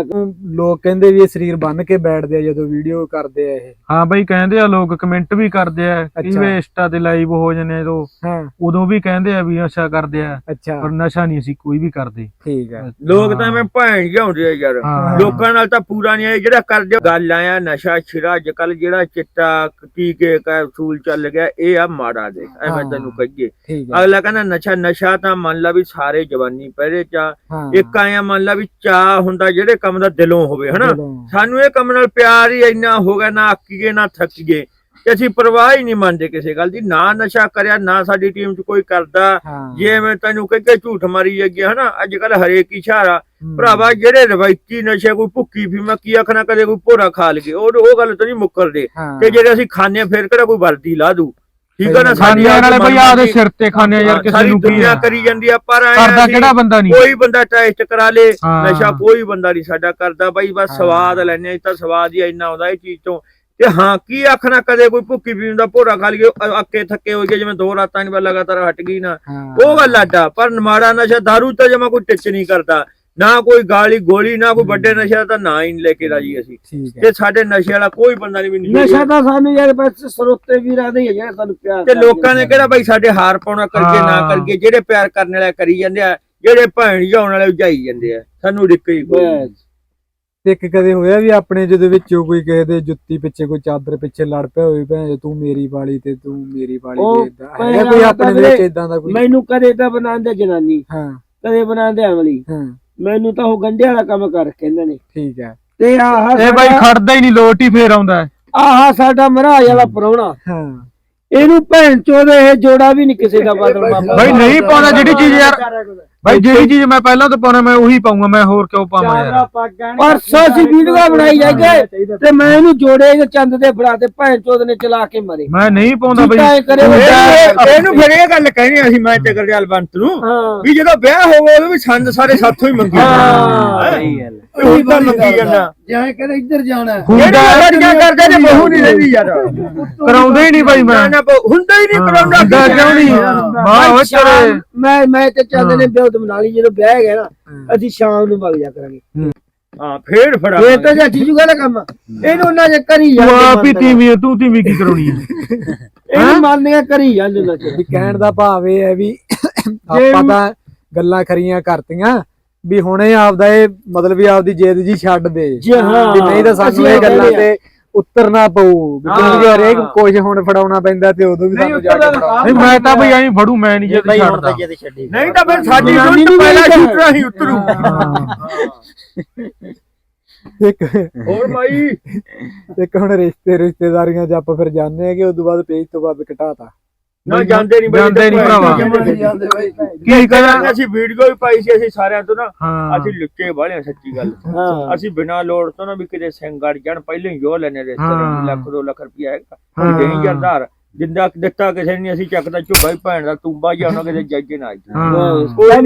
ਲੋਕ ਕਹਿੰਦੇ ਵੀ ਇਹ ਸਰੀਰ ਬੰਨ ਕੇ ਬੈਠਦੇ ਆ ਜਦੋਂ ਵੀਡੀਓ ਕਰਦੇ ਆ ਇਹ। ਹਾਂ ਬਈ ਕਹਿੰਦੇ ਆ ਲੋਕ ਕਮੈਂਟ ਵੀ ਕਰਦੇ ਆ ਕਈ ਅੱਛਾ। ਵੇ ਇੰਸਟਾ ਤੇ ਲਾਈਵ ਹੋ ਜਾਂਦੇ ਆ ਜਦੋਂ। ਹਾਂ। ਉਦੋਂ ਵੀ ਕਹਿੰਦੇ ਆ ਵੀ ਨਸ਼ਾ ਕਰਦੇ ਆ ਅੱਛਾ। ਪਰ ਨਸ਼ਾ ਨਹੀਂ ਅਸੀਂ ਕੋਈ ਵੀ ਕਰਦੇ। ਠੀਕ ਹੈ ਲੋਕ ਤਾਂ ਐਵੇਂ ਭੈਣ ਜਾਉਂਦੇ ਆ ਯਾਰ। ਲੋਕਾਂ ਨਾਲ ਤਾਂ ਪੂਰਾ ਨਹੀਂ ਹੈ ਜਿਹੜਾ ਕਰਦੇ ਗੱਲ ਆਇਆ ਨਸ਼ਾ ਛਿਰਾ ਅੱਜ ਕੱਲ ਜਿਹੜਾ ਚਿੱਟਾ ਟੀਕੇ ਕੈਪਸੂਲ ਚੱਲ ਗਿਆ ਇਹ ਆ ਮਾੜਾ ਦੇ ਐਵੇਂ। ਤੈਨੂੰ ਕਹੀਏ। ਅਗਲਾ ਕਹਿੰਦਾ ਨਸ਼ਾ ਨਸ਼ਾ ਤਾਂ ਮੰਨ ਲਾ ਵੀ ਸਾਰੇ ਜਵਾਨੀ ਪਹਿਰੇ ਚਾ ਇੱਕ ਆਇਆ ਮੰਨ ਲਾ ਵੀ ਚਾਹ ਹੁੰਦਾ ਜਿਹੜੇ ਕੰਮ ਦਾ ਦਿਲੋਂ ਹੋਵੇ ਹਨਾ? ਸਾਨੂੰ ਇਹ ਕੰਮ ਨਾਲ ਪਿਆਰ ਹੀ ਇੰਨਾ ਹੋ ਗਿਆ ਨਾ ਅੱਕੀਏ ਨਾ ਥੱਕੀਏ। ਤੇ ਅਸੀਂ ਪਰਵਾਹ ਹੀ ਨਹੀਂ ਮੰਨਦੇ ਕਿਸੇ ਗੱਲ ਦੀ ਨਾ ਨਸ਼ਾ ਕਰਿਆ ਨਾ ਸਾਡੀ ਟੀਮ 'ਚ ਕੋਈ ਕਰਦਾ। ਹਾਂ। ਜੇ ਮੈਂ ਤੈਨੂੰ ਕਹਿ ਕੇ ਝੂਠ ਮਾਰੀ ਅੱਗੇ ਹਨਾ? ਅੱਜ ਕੱਲ ਹਰੇਕ ਹੀ ਇਸ਼ਾਰਾ। ਭਰਾਵਾ ਜਿਹੜੇ ਰਵਾਇਤੀ ਨਸ਼ੇ ਕੋਈ ਭੁੱਕੀ ਫੀਮਾ ਕੀ ਆਖਣਾ ਕਦੇ ਕੋਈ ਭੋਰਾ ਖਾ ਲਗੇ ਉਹ ਉਹ ਗੱਲ ਤੋਂ ਨਹੀਂ ਮੁੱਕਰਦੇ। ਹਾਂ। ਤੇ ਜਿਹੜੇ ਅਸੀਂ ਖਾਣੇ ਫਿਰ ਕਿਹੜਾ ਕੋਈ ਵਰਦੀ ਲਾ ਦੂ? ਠੀਕ ਹੈ ਨਾ ਖਾਣੇ ਆਪਦੀ ਵਾਲੇ ਬਈ ਆਦੇ ਸਿਰ ਤੇ ਖਾਣੇ ਯਾਰ ਕਿਸੇ ਨੂੰ ਕੀ ਦੁਨੀਆ ਕਰੀ ਜਾਂਦੀ ਆ ਪਰ ਕਰਦਾ ਕਿਹੜਾ ਬੰਦਾ ਨਹੀਂ? ਕੋਈ ਬੰਦਾ ਟੈਸਟ ਕਰਾ ਲੇ। ਨਸ਼ਾ ਕੋਈ ਬੰਦਾ ਨਹੀਂ ਸਾਡਾ ਕਰਦਾ ਬਾਈ ਬਸ। ਸਵਾਦ ਲੈਣੇ ਆ ਤਾਂ ਸਵਾਦ ਹੀ ਇੰਨਾ ਆਉਂਦਾ ਇਹ ਚੀਜ਼ ਤੋਂ। ਤੇ ਹਾਂ ਕੀ ਆਖਣਾ ਕਦੇ ਕੋਈ ਭੁੱਕੀ ਪੀਣ ਦਾ ਭੋਰਾ ਖਾ ਲਈਏ ਅ- ਅੱਕੇ ਥੱਕੇ ਹੋ ਗਏ ਜਿਵੇਂ ਦੋ ਰਾਤਾਂ ਨਹੀਂ ਲਗਾਤਾਰ ਹਟ ਗਈ ਨਾ। ਉਹ ਗੱਲ ਆਡਾ ਪਰ ਮਾੜਾ ਨਸ਼ਾ दारू ਤਾਂ ਜਮਾ ਕੋਈ ਟਿੱਚ ਨਹੀਂ ਕਰਦਾ। ਨਾ ਕੋਈ ਗਾਲੀ ਗੋਲੀ ਨਾ ਕੋਈ ਵੱਡੇ ਨਸ਼ਾ ਤਾਂ ਨਾ ਹੀ ਲੈ ਕੇ ਰਾਜੀ ਅਸੀਂ। ਠੀਕ ਹੈ। ਤੇ ਸਾਡੇ ਨਸ਼ੇ ਵਾਲਾ ਕੋਈ ਬੰਦਾ ਨਹੀਂ ਵੀ ਨਹੀਂ ਨਸ਼ਾ ਤਾਂ ਸਾਨੂੰ ਯਾਰ ਬਸ ਸਰੋਤੇ ਵੀਰਾਂ ਦੇ ਹੀ ਹੈ ਜਿਹੜਾ ਸਾਨੂੰ ਪਿਆਰ ਤੇ ਕਰਦੇ ਲੋਕਾਂ ਨੇ ਕਿਹੜਾ ਬਾਈ ਸਾਡੇ ਹਾਰ ਪਾਉਣਾ ਕਰਕੇ ਨਾ ਹਾਂ। ਕਰਕੇ ਜਿਹੜੇ ਪਿਆਰ ਕਰਨ ਵਾਲੇ ਕਰੀ ਜਾਂਦੇ ਆ ਜਿਹੜੇ ਭੈਣ ਜਾਉਣ ਵਾਲੇ ਉਜਾਈ ਜਾਂਦੇ ਆ ਸਾਨੂੰ ਰਿੱਕ ਹੀ ਕੋਈ ਨਹੀਂ। ਬਸ। ਤੇ ਇੱਕ ਕਦੇ ਹੋਇਆ ਵੀ ਆਪਣੇ ਜਿਹਦੇ ਵਿੱਚੋਂ ਕੋਈ ਕਿਸੇ ਦੇ ਜੁੱਤੀ ਪਿੱਛੇ ਕੋਈ ਚਾਦਰ ਪਿੱਛੇ ਲੜ ਪਿਆ ਹੋਵੇ ਭੈਣ ਤੂੰ ਮੇਰੀ ਵਾਲੀ ਤੇ ਤੂੰ ਮੇਰੀ ਵਾਲੀ ਉਹ ਤੇ ਹੈਗਾ ਕੋਈ ਆਪਣੇ ਦੇ ਵਿੱਚ ਇਦਾਂ ਦਾ ਕੋਈ? ਮੈਨੂੰ ਕਦੇ ਤਾਂ ਬਣਾਉਂਦੇ ਜਨਾਨੀ। ਹਾਂ। ਕਦੇ ਬਣਾਉਂਦੇ ਅਮਲੀ। ਹਾਂ। ਮੈਨੂੰ ਤਾਂ ਉਹ ਗੰਢੇ ਵਾਲਾ ਕੰਮ ਕਰ ਕਹਿੰਦੇ ਨੇ। ਠੀਕ ਹੈ। ਤੇ ਆਹ ਇਹ ਬਾਈ ਸਾਡਾ- ਖੜਦਾ ਹੀ ਨਹੀਂ ਲੋਟ ਹੀ ਫੇਰ ਆਉਂਦਾ ਹੈ। ਆਹ ਸਾਡਾ ਮਹਾਰਾਜ ਵਾਲਾ ਪਰੌਣਾ ਹਾਂ। ਇਹਨੂੰ ਭੈਣ ਚੋਦੇ ਇਹ ਜੋੜਾ ਵੀ ਨਹੀਂ ਕਿਸੇ ਦਾ ਬਦਲ ਬਾਬਾ ਬਾਈ ਨਹੀਂ ਪਾਉਂਦਾ ਜਿਹੜੀ ਚੀਜ਼ ਯਾਰ ਬਾਈ ਜਿਹੜੀ ਚੀਜ਼ ਮੈਂ ਪਹਿਲਾਂ ਤੋਂ ਪਾਉਣਾ ਮੈਂ ਉਹੀ ਪਾਉਂਗਾ ਮੈਂ ਹੋਰ ਕਿਉਂ ਪਾਵਾਂ ਯਾਰ? ਪਰਸੋਂ ਅਸੀਂ ਵੀਡੀਓ ਬਣਾਈ ਜਾਈਏ ਤੇ ਮੈਂ ਇਹਨੂੰ ਜੋੜੇ ਦੇ ਚੰਦ ਦੇ ਫੜਾ ਤੇ ਭੈਣ ਚੋਦ ਨੇ ਚਲਾ ਕੇ ਮਰੇ। ਮੈਂ ਨਹੀਂ ਪਾਉਂਦਾ ਬਾਈ। ਇਹਨੂੰ ਫਿਰ ਇਹ ਗੱਲ ਕਹਿਣੀ ਅਸੀਂ ਮੈਂ ਤੇ ਗਰਜਾਲ ਬੰਤ ਨੂੰ ਵੀ ਜਦੋਂ ਵਿਆਹ ਹੋਵੇ ਉਦੋਂ ਵੀ ਸੰਦ ਸਾਰੇ ਸਾਥੋਂ ਹੀ ਮੰਗੀ ਹਾਂ। ਸਹੀ ਗੱਲ ਉਹੀ ਤਾਂ ਮੰਗੀ ਜਾਂਦਾ ਜਾਂ ਕਰੇ ਇੱਧਰ ਜਾਣਾ। ਜਿਹੜੇ ਲੜਕੀਆਂ ਕਰਦੇ ਨੇ ਬਹੂ ਨਹੀਂ ਰਹਿੰਦੀ ਯਾਰ। ਕਰਾਉਂਦਾ ਹੀ ਨਹੀਂ ਬਾਈ ਮੈਂ। ਨਾ ਨਾ ਬਹੂ- ਹੁੰਦਾ ਹੀ ਨਹੀਂ ਕਰਾਉਂਦਾ ਹੁੰਦਾ ਕਿਉਂ ਨਹੀਂ? ਵਾਹ ਓਏ ਤੇਰੇ। ਮੈਂ ਮੈਂ ਤੇ ਚੰਦ ਨੇ ਬਿਉਤ ਬਣਾ ਲਈ ਜਦੋਂ ਵਿਆਹ ਗਿਆ ਨਾ ਅਸੀਂ ਸ਼ਾਮ ਨੂੰ ਵਗ ਜਾ ਕਰਾਂਗੇ। ਹਾਂ। ਫੇਰ ਫੜਾ ਇਹ ਤਾਂ ਜਾਂ ਜੂਗਾ ਨਾ ਕੰਮ। ਇਹਨੂੰ ਉਹਨਾਂ ਜੇ ਕਰੀ ਤੂੰ ਜਾਂਦੇ ਆਪ ਹੀ ਮੰਨਦੇ। ਤੀਵੀਂ ਹੈ, ਤੂੰ ਤੀਵੀਂ ਕੀ ਕਰਾਉਣੀ ਹੈ? ਕਰੀ ਜਾਂਦੇ ਵੀ ਕਹਿਣ ਦਾ ਭਾਵ ਇਹ ਹੈ ਵੀ ਆਪਾਂ ਤਾਂ ਗੱਲਾਂ ਖਰੀਆਂ ਕਰਤੀਆਂ। ਵੀ ਹੁਣੇ ਆਪਦਾ ਇਹ ਮਤਲਬ ਵੀ ਆਪਦੀ ਜਿੱਦ ਜੀ ਛੱਡ ਦੇ। ਜੀ ਹਾਂ। ਵੀ ਨਹੀਂ ਤਾਂ ਸਾਨੂੰ ਇਹ ਗੱਲਾਂ। ਤੇ ਉਤਰਨਾ ਪਊ। ਕਿਉਂਕਿ ਹਰੇਕ ਕੁਝ ਹੁਣ ਫੜਾਉਣਾ ਪੈਂਦਾ ਤੇ ਉਦੋਂ ਵੀ ਸਾਨੂੰ ਜਾ ਕੇ ਫੜਾਉਣਾ ਨਹੀਂ ਮੈਂ ਤਾਂ ਬਈ ਐਂ ਫੜੂ ਮੈਂ ਨਹੀਂ ਜੇ ਛੱਡਦਾ। ਤਾਂ ਨਹੀਂ ਤਾਂ ਫਿਰ ਸਾਡੀ ਨੂੰ ਪਹਿਲਾਂ ਸ਼ੂਟਰਾਂ ਹੀ ਉਤਰੂ ਇੱਕ ਹੋਰ ਭਾਈ ਇੱਕ ਹੁਣ ਰਿਸ਼ਤੇ ਰਿਸ਼ਤੇਦਾਰੀਆਂ 'ਚ ਆਪਾਂ ਫਿਰ ਜਾਣਦੇ ਆ ਕਿ ਉਦੋਂ ਬਾਅਦ ਪੇਜ ਤੋਂ ਬਾਅਦ ਘਟਾਤਾ। ਨਾ ਜਾਂਦੇ ਨਹੀਂ ਜਾਂਦੇ ਨੀ ਭਰਾਵਾ। ਜਾਂਦੇ ਬਾਈ। ਕੀ ਕਰਾਂ? ਅਸੀਂ ਵੀਡੀਓ ਵੀ ਪਾਈ ਸੀ ਅਸੀਂ ਸਾਰਿਆਂ ਤੋਂ ਨਾ ਅਸੀਂ ਲੁੱਟੇ ਵਾਲੇ ਸੱਚੀ ਗੱਲ। ਅਸੀਂ ਬਿਨਾਂ ਲੋੜ ਤੋਂ ਨਾ ਵੀ ਕਿਤੇ ਸਿੰਗੜ ਜਾਣ ਪਹਿਲਾਂ ਹੀ ਜੋ ਲੈਣੇ ਰਿਸ਼ਤੇਦਾਰ ਹਾਂ। ਲੱਖ ਦੋ ਲੱਖ ਰੁਪਇਆ ਹੈਗਾ। ਹਾਂ। ਦੇਈ ਜਾਂਦਾਰ ਜਿੰਦਾ ਦਿੱਤਾ ਕਿਸੇ ਨੇ ਅਸੀਂ ਚੱਕਦਾ ਝੁੱਗਾ ਹੀ ਭੈਣ ਦਾ ਤੂੰਬਾ ਜਾਂ ਉਹਨਾਂ ਕਿਤੇ ਜੱਜ ਨਾ ਆਈ।